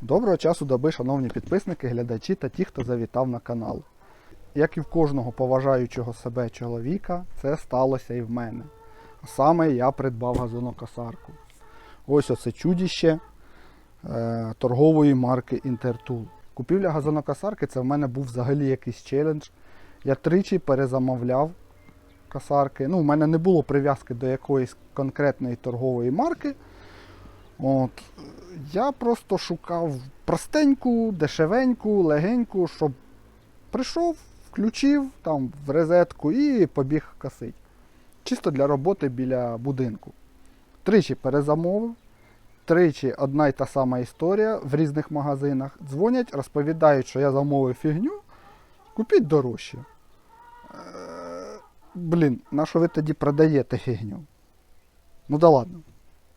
Доброго часу доби, шановні підписники, глядачі та ті, хто завітав на канал. Як і в кожного поважаючого себе чоловіка, це сталося і в мене. Саме я придбав газонокосарку. Ось оце чудіще е, торгової марки Intertool. Купівля газонокосарки це в мене був взагалі якийсь челендж. Я тричі перезамовляв косарки. Ну, в мене не було прив'язки до якоїсь конкретної торгової марки. От. Я просто шукав простеньку, дешевеньку, легеньку, щоб прийшов, включив там в розетку і побіг косить. Чисто для роботи біля будинку. Тричі перезамовив, тричі одна й та сама історія в різних магазинах. Дзвонять, розповідають, що я замовив фігню, купіть дорожче. Е, Блін, на що ви тоді продаєте фігню? Ну да ладно.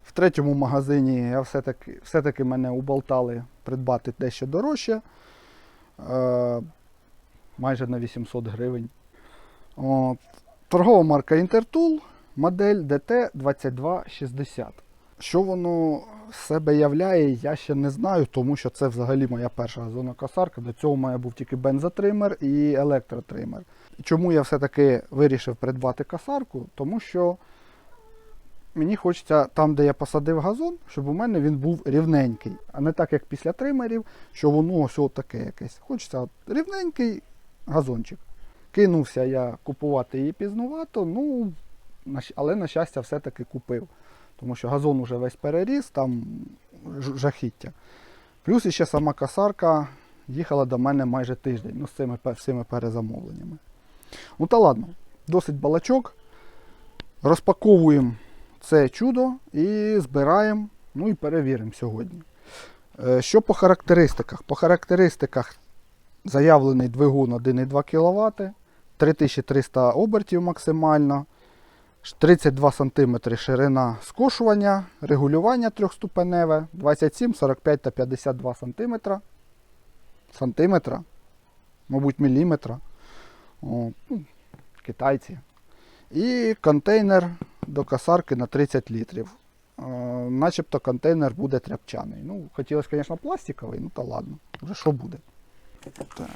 В третьому магазині я все-таки, все-таки мене уболтали придбати дещо дорожче. Е, майже на 800 гривень. От. Торгова марка Intertool, модель DT2260. Що воно себе являє, я ще не знаю, тому що це взагалі моя перша газонокосарка. До цього у мене був тільки бензотример і електротример. Чому я все-таки вирішив придбати косарку? Тому що мені хочеться там, де я посадив газон, щоб у мене він був рівненький, а не так, як після тримерів, що воно ось таке якесь. Хочеться от рівненький газончик. Кинувся я купувати її пізнувато, ну, але на щастя все-таки купив. Тому що газон уже весь переріс, там жахіття. Плюс іще сама косарка їхала до мене майже тиждень, ну, з цими всіми перезамовленнями. Ну та ладно, досить балачок. Розпаковуємо це чудо і збираємо, ну і перевіримо сьогодні. Е, Що по характеристиках? По характеристиках заявлений двигун 1,2 кВт, 3300 обертів максимально, 32 см ширина скошування, регулювання трьохступеневе, 27, 45 та 52 см. Сантиметра, мабуть, міліметра. О, ну, китайці. І контейнер до косарки на 30 літрів. Е, начебто контейнер буде тряпчаний. Ну, хотілося, звісно, пластиковий, ну та ладно, вже що буде. Так.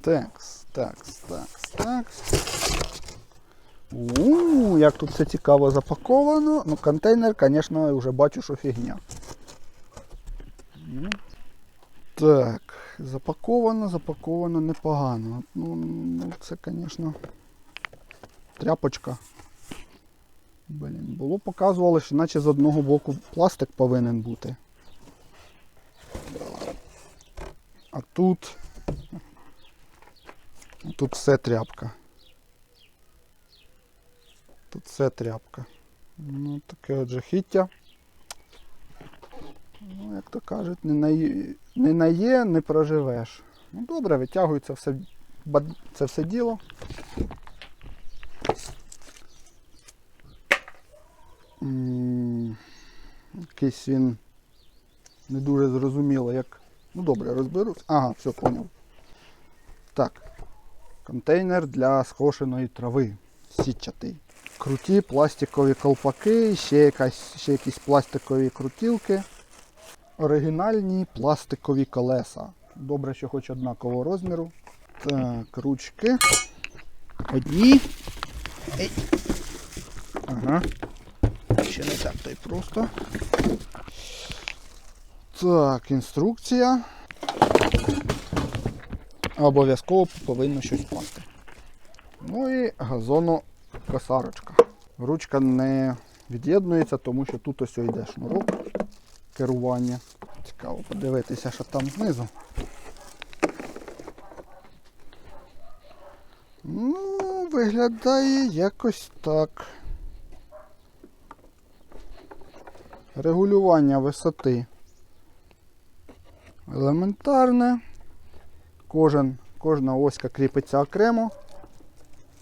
Такс, такс, такс, такс. Як тут все цікаво запаковано. Ну, контейнер, звісно, вже бачу, що фігня. Ну, Так, запаковано, запаковано непогано. Ну, ну це, звісно, тряпочка. Блін, було показувало, що наче з одного боку пластик повинен бути. А тут. Тут все тряпка. Тут все тряпка. Ну, таке от жахіття. Ну, як то кажуть, не на, не на є, не проживеш. Ну добре, витягується все, це все діло. Якийсь він не дуже зрозуміло, як. Ну добре, розберусь. Ага, все, поняв. Так. Контейнер для скошеної трави. Сітчатий. Круті пластикові колпаки, ще, якась, ще якісь пластикові крутілки. Оригінальні пластикові колеса. Добре, що хоч однакового розміру. Так, ручки. Одні. Ей. Ага. Ще не так, то просто. Так, інструкція. Обов'язково повинно щось впасти. Ну і газонокосарочка. Ручка не від'єднується, тому що тут ось йде шнурок керування. Цікаво подивитися, що там знизу. Ну, виглядає якось так. Регулювання висоти. Елементарне. Кожен, кожна оська кріпиться окремо.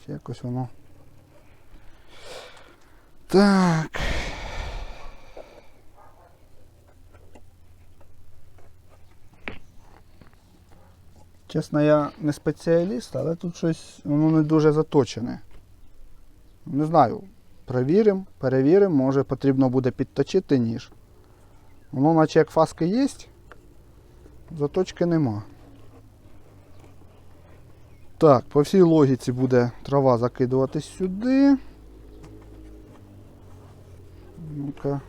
Ще якось воно. Так. Чесно, я не спеціаліст, але тут щось воно не дуже заточене. Не знаю. Перевіримо, перевіримо, може потрібно буде підточити ніж. Воно наче як фаски є, заточки нема. Так, по всій логіці буде трава закидуватись сюди. Ну-ка.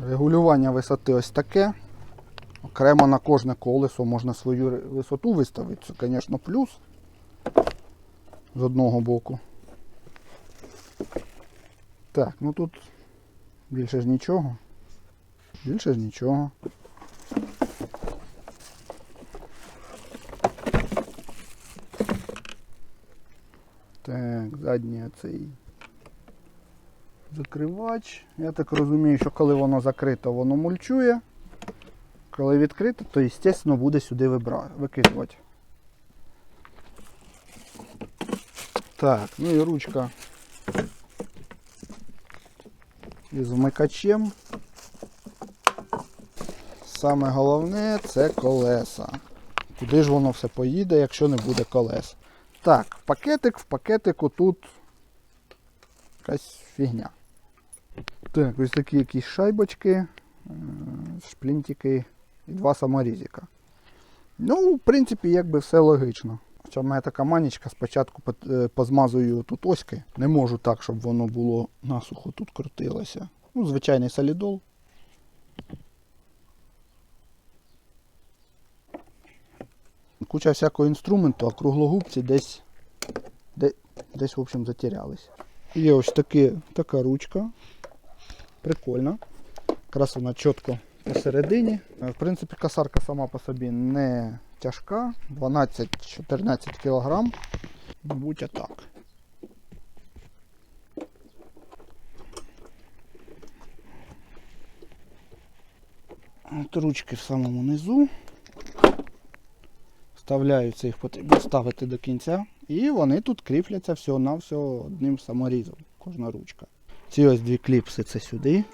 Регулювання висоти ось таке. Окремо на кожне колесо можна свою висоту виставити. Це, звісно, плюс з одного боку. Так, ну тут більше ж нічого. Більше ж нічого. Так, задній цей закривач. Я так розумію, що коли воно закрито, воно мульчує. Коли відкрите, то, звісно, буде сюди вибра... викидувати. Так, ну і ручка із вмикачем. Саме головне це колеса. Куди ж воно все поїде, якщо не буде колес? Так, пакетик в пакетику тут якась фігня. Так, ось такі якісь шайбочки, е, шплінтики і два саморізика. Ну, в принципі, якби все логічно. Хоча в мене така манічка, спочатку е, позмазую тут оськи. Не можу так, щоб воно було насухо тут крутилося. Ну, звичайний солідол. Куча всякого інструменту, а круглогубці десь, де, десь в общем, затерялись. Є ось такі, така ручка. Прикольно. Якраз вона чітко посередині. Е, В принципі, касарка сама по собі не тяжка. 12-14 кг. Мабуть, отак. От ручки в самому низу. Вставляються, їх потрібно ставити до кінця. І вони тут кріпляться всього-навсього одним саморізом. Кожна ручка. Ці ось дві кліпси це сюди.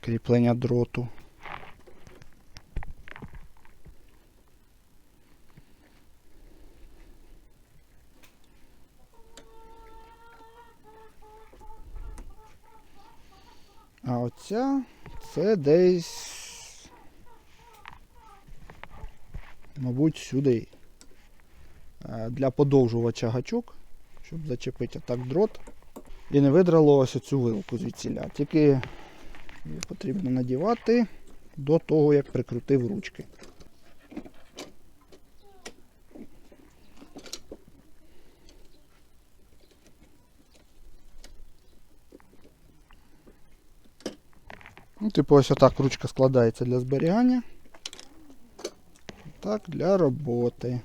Кріплення дроту. А оця це десь. Мабуть, сюди. Е, Для подовжувача гачок, щоб зачепити так дрот. І не видрало ось оцю вилку звідсіля. Тільки її потрібно надівати до того, як прикрутив ручки. Ну, типу, ось отак ручка складається для зберігання. Так, для роботи.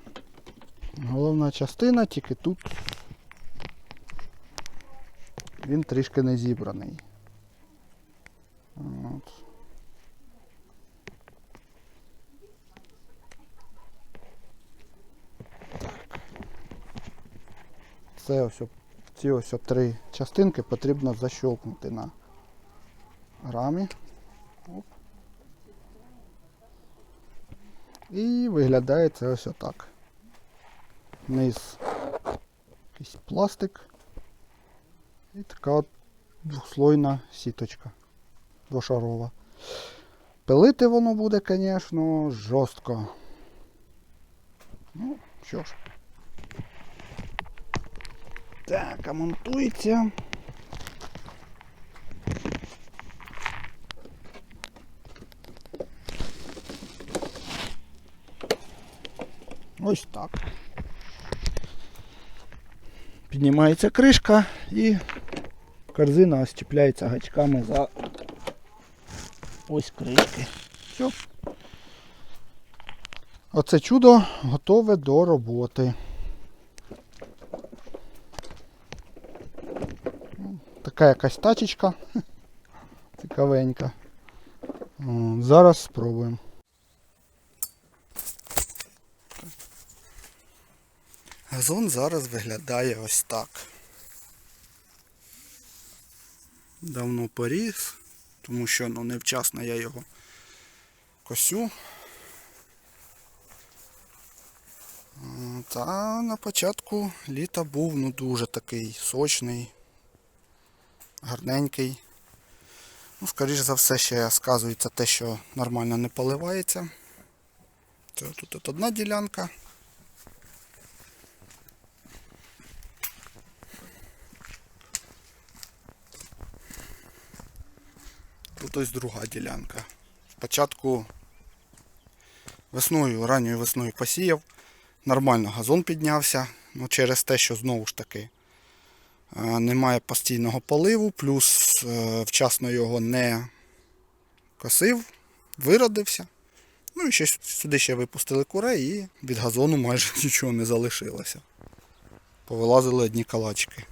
Головна частина, тільки тут він трішки не зібраний. От. Так. Це ось, ці ось три частинки потрібно защолкнути на рамі. Оп. І виглядає це ось отак. Низ якийсь пластик. І така от двохслойна сіточка двошарова. Пилити воно буде, звісно, жорстко. Ну, що ж. Так, а монтується. Ось так. Піднімається кришка і корзина чіпляється гачками за ось кришки. Все. Оце чудо готове до роботи. Ну, Така якась тачечка. Цікавенька. Зараз спробуємо. Газон зараз виглядає ось так. давно поріс, тому що ну, невчасно я його косю. Та на початку літа був ну, дуже такий сочний, гарненький. Ну, скоріш за все, ще сказується те, що нормально не поливається. Тут одна ділянка. Тут ось друга ділянка. Спочатку весною, ранньою весною посіяв. Нормально газон піднявся. Ну, через те, що знову ж таки е, немає постійного поливу, плюс е, вчасно його не косив, виродився. Ну і ще сюди ще випустили курей і від газону майже нічого не залишилося. Повилазили одні калачки.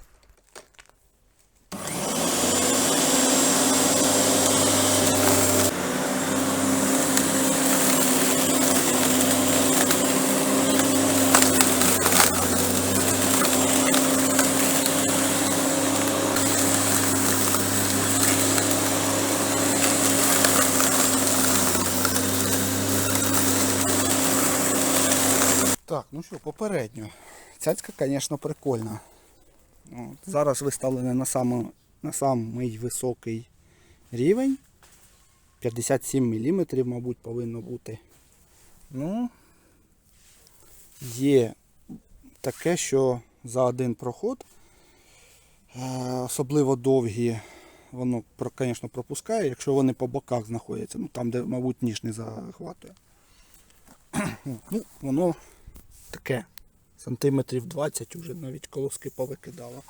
Так, ну що, попередньо. Цяцька, звісно, прикольна. От, зараз виставлена на, само, на самий високий рівень. 57 мм, мабуть, повинно бути. Ну, є таке, що за один проход, е, особливо довгі, воно, звісно, пропускає, якщо вони по боках знаходяться, ну там, де, мабуть, ніж не захватує. ну, воно таке. Сантиметрів 20 вже навіть колоски повикидало.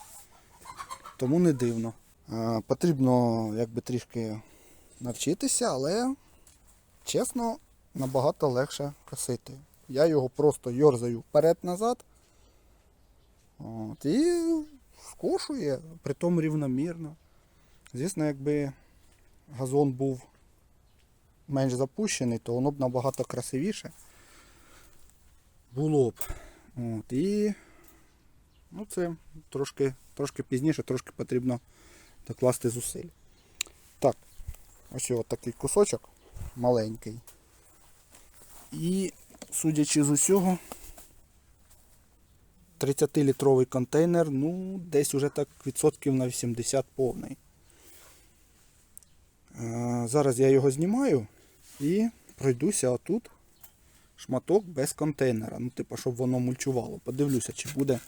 Тому не дивно. Е, потрібно якби трішки навчитися, але чесно, набагато легше косити. Я його просто йорзаю вперед-назад. От, і скошує, притом рівномірно. Звісно, якби газон був менш запущений, то воно б набагато красивіше було б. От, і ну, це трошки, трошки пізніше, трошки потрібно докласти зусиль. Так, ось ось такий кусочок маленький. І, судячи з усього, 30-літровий контейнер, ну, десь уже так відсотків на 80 повний. Е, Зараз я його знімаю і пройдуся отут шматок без контейнера. Ну, типу, щоб воно мульчувало. Подивлюся, чи буде.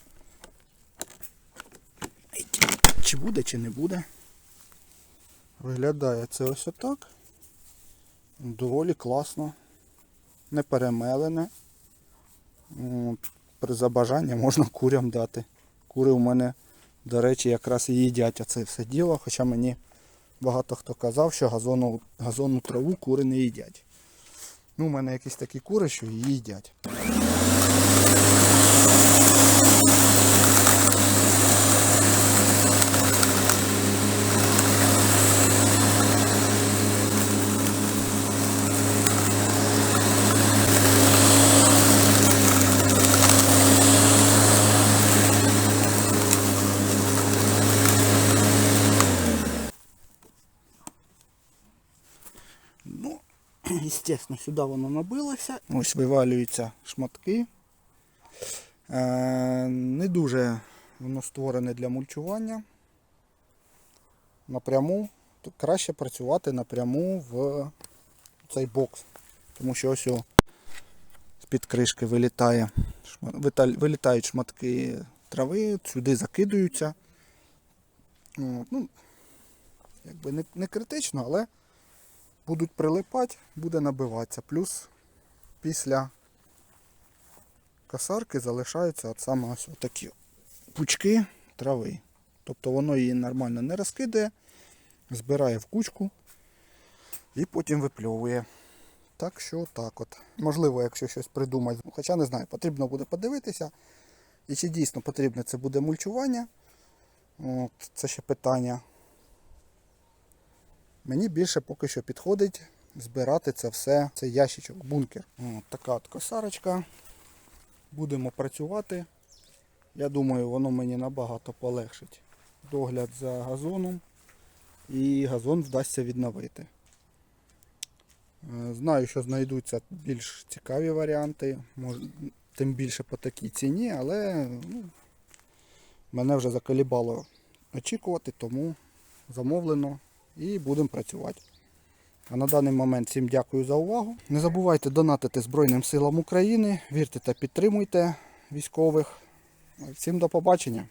Чи буде, чи не буде. Виглядає це ось отак. Доволі класно. Не перемелене. При забажанні можна курям дати. Кури у мене, до речі, якраз і їдять оце все діло, хоча мені багато хто казав, що газону, газонну траву кури не їдять. Ну, у мене якісь такі кури, що її їдять. Ну, Естественно, сюди воно набилося. Ось вивалюються шматки. Е, не дуже воно створене для мульчування. Напряму. то краще працювати напряму в цей бокс. Тому що ось з-під кришки вилітає, вилітають шматки трави, сюди закидуються. Ну, якби не, не критично, але будуть прилипати, буде набиватися. Плюс після косарки залишаються от саме ось такі пучки трави. Тобто воно її нормально не розкидає, збирає в кучку і потім випльовує. Так що так от. Можливо, якщо щось придумати, хоча не знаю, потрібно буде подивитися. І чи дійсно потрібне це буде мульчування. От, це ще питання. Мені більше поки що підходить збирати це все, цей ящичок, бункер. От така от косарочка. Будемо працювати. Я думаю, воно мені набагато полегшить догляд за газоном. і газон вдасться відновити. Е, Знаю, що знайдуться більш цікаві варіанти, тим більше по такій ціні, але ну, мене вже заколібало очікувати, тому замовлено і будемо працювати. А на даний момент всім дякую за увагу. Не забувайте донатити Збройним силам України, вірте та підтримуйте військових. Всім до побачення!